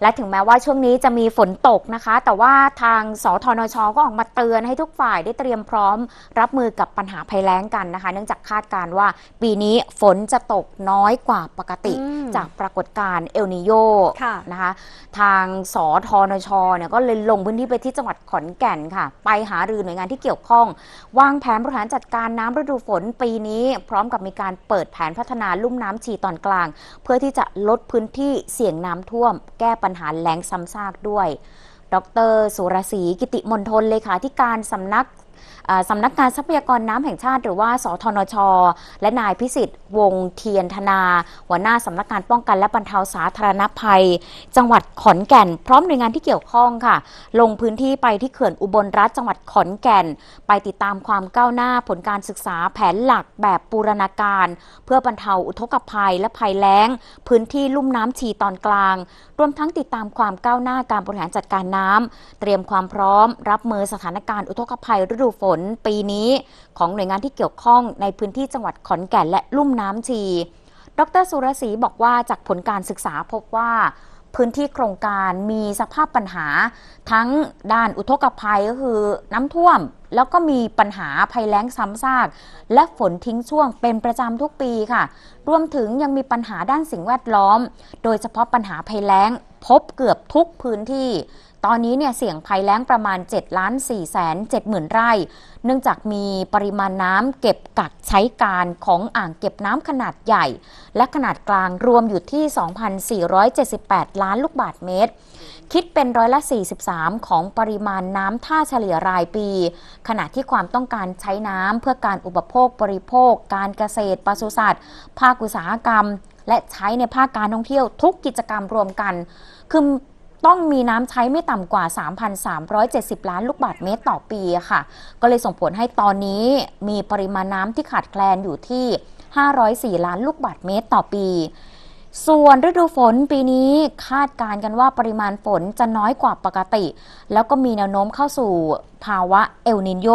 และถึงแม้ว่าช่วงนี้จะมีฝนตกนะคะ แต่ว่าทางสทนช ก็ออกมาเตือนให้ทุกฝ่ายได้เตรียมพร้อม รับมือกับปัญหาภัยแล้งกันนะคะ เนื่องจากคาดการณ์ว่า ปีนี้ฝนจะตกน้อยกว่าปกติ อืม จากปรากฏการณ์เอลนิโยค่ะนะคะทางสทนชเนี่ยก็เลยลงพื้นที่ไปที่จังหวัดขอนแก่นค่ะ ไปหารือหน่วยงานที่เกี่ยวข้อง วางแผนบริหารจัดการน้ำฤดูฝนปีนี้ พร้อมกับมีการเปิดแผนพัฒนาลุ่มน้ำชีตอนกลาง เพื่อที่จะลดพื้นที่เสี่ยงน้ำท่วม แก้ปัญหาแล้งซ้ำซากด้วย ดร สุรศรีกิติมนทนเลขาธิการสำนักอ่า สำนักงานทรัพยากรน้ำแห่งชาติ หรือว่าสทนช และนายพิสิทธิ์วงเทียนธนา หัวหน้าสำนักงานป้องกันและบรรเทาสาธารณภัย จังหวัดขอนแก่น พร้อมหน่วยงานที่เกี่ยวข้องค่ะ ลงพื้นที่ไปที่เขื่อนอุบลรัฐจังหวัดขอนแก่น ไปติดตามความก้าวหน้าผลการศึกษาแผนหลักแบบบูรณาการ เพื่อบรรเทาอุทกภัยและภัยแล้ง พื้นที่ลุ่มน้ำชีตอนกลาง รวมทั้งติดตามความก้าวหน้าการบริหารจัดการน้ำเตรียมความพร้อม รับมือสถานการณ์อุทกภัยฤดูฝนปีนี้ของหน่วยงานที่เกี่ยวข้องในพื้นที่จังหวัดขอนแก่นและลุ่มน้ำชี ดรสุรศรีบอกว่าจากผลการศึกษาพบว่าพื้นที่โครงการมีสภาพปัญหา ทั้งด้านอุทกภัยก็คือน้ำท่วม แล้วก็มีปัญหาภัยแล้งซ้ำซาก และฝนทิ้งช่วงเป็นประจำทุกปีค่ะ รวมถึงยังมีปัญหาด้านสิ่งแวดล้อม โดยเฉพาะปัญหาภัยแล้งพบเกือบทุกพื้นที่ ตอนนี้เนี่ยเสี่ยงภัยแล้งประมาณ7ล้าน4แสน7หมื่นไร่ เนื่องจากมีปริมาณน้ำเก็บกักใช้การของอ่างเก็บน้ำขนาดใหญ่ และขนาดกลางรวมอยู่ที่ 2,478 ล้านลูกบาศก์เมตร คิดเป็นร้อยละ 43 ของปริมาณน้ำท่าเฉลี่ยรายปี ขณะที่ความต้องการใช้น้ำเพื่อการอุปโภคบริโภค การเกษตรปศุสัตว์ ภาคอุตสาหกรรม และใช้ในภาคการท่องเที่ยวทุกกิจกรรมรวมกัน คือ ต้องมีน้ำใช้ไม่ต่ำกว่า 3,370 ล้านลูกบาศก์เมตรต่อปีค่ะ ก็เลยส่งผลให้ตอนนี้มีปริมาณน้ำที่ขาดแคลนอยู่ที่ 504 ล้านลูกบาศก์เมตรต่อปี ส่วนฤดูฝนปีนี้คาดการณ์กันว่าปริมาณฝนจะน้อยกว่าปกติ แล้วก็มีแนวโน้มเข้าสู่ภาวะเอลนินโย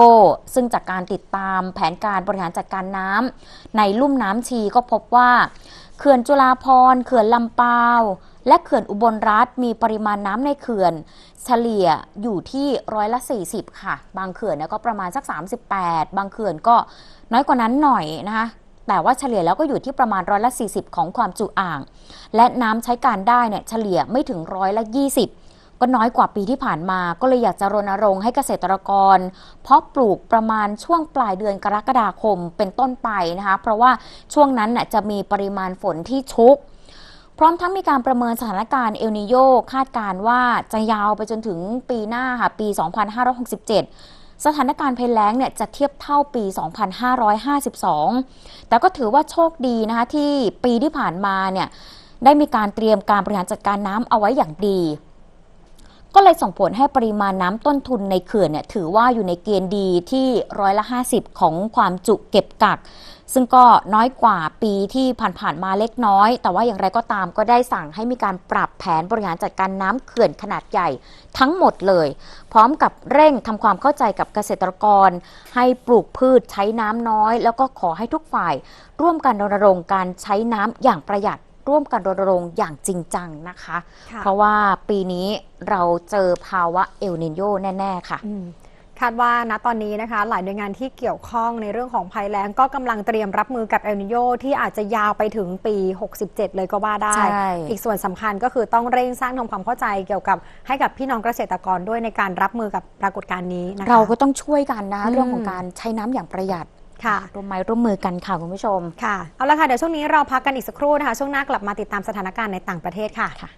ซึ่งจากการติดตามแผนการบริหารจัดการน้ำในลุ่มน้ำชีก็พบว่า เขื่อนจุฬาภรเขื่อนลำปาว และเขื่อนอุบลรัฐมีปริมาณน้ำในเขื่อน เฉลี่ยอยู่ที่ร้อยละ 40 ค่ะ บางเขื่อนก็ประมาณสัก 38 บางเขื่อนก็น้อยกว่านั้นหน่อยนะคะแต่ว่าเฉลี่ยแล้วก็อยู่ที่ประมาณร้อยละ 40 ของความจุอ่าง และน้ำใช้การได้เนี่ยเฉลี่ยไม่ถึงร้อยละ 20ก็น้อยกว่าปีที่ผ่านมา ก็เลยอยากจะรณรงค์ให้เกษตรกร เพาะปลูกประมาณช่วงปลายเดือนกรกฎาคมเป็นต้นไปนะคะ เพราะว่าช่วงนั้นน่ะจะมีปริมาณฝนที่ชุก ร้อมทั้งมีการประเมินสถานการณ์เอลนิโยคาดการว่าจะยาวไปจนถึงปีหน้าค่ะปี 2567 สถานการณ์ภัยแล้งเนี่ยจะเทียบเท่าปี 2552 แต่ก็ถือว่าโชคดีนะคะที่ปีที่ผ่านมาเนี่ยได้มีการเตรียมการบริหารจัดการน้ำเอาไว้อย่างดี ก็เลยส่งผลให้ปริมาณน้ำต้นทุนในเขื่อนเนี่ยถือว่าอยู่ในเกณฑ์ดีที่ร้อยละ 50 ของความจุเก็บกัก ซึ่งก็น้อยกว่าปีที่ผ่านๆมาเล็กน้อย แต่ว่าอย่างไรก็ตามก็ได้สั่งให้มีการปรับแผนบริหารจัดการน้ำเขื่อนขนาดใหญ่ทั้งหมดเลย พร้อมกับเร่งทำความเข้าใจกับเกษตรกร ให้ปลูกพืชใช้น้ำน้อย แล้วก็ขอให้ทุกฝ่าย ร่วมกันรณรงค์การใช้น้ำอย่างประหยัดร่วมกันรณรงค์อย่างจริงจังนะคะค่ะเพราะว่าปีนี้เราเจอภาวะเอลนินโยแน่ ๆ ค่ะอืม คาดว่าณตอนนี้นะคะ หลายหน่วยงานที่เกี่ยวข้องในเรื่องของภัยแล้งก็กำลังเตรียมรับมือกับเอลนิโยที่อาจจะยาวไปถึงปี 67 เลยก็ว่าได้ใช่อีกส่วนสำคัญก็คือต้องเร่งสร้างทำความเข้าใจเกี่ยวกับให้กับพี่น้องเกษตรกรด้วยในการรับมือกับปรากฏการณ์นี้นะคะเราก็ต้องช่วยกันนะอืมเรื่องของการใช้น้ำอย่างประหยัดค่ะร่วมไม้ร่วมมือกันค่ะคุณผู้ชมค่ะเอาละค่ะเดี๋ยวช่วงนี้เราพักกันอีกสักครู่นะคะช่วงหน้ากลับมาติดตามสถานการณ์ในต่างประเทศค่ะค่ะ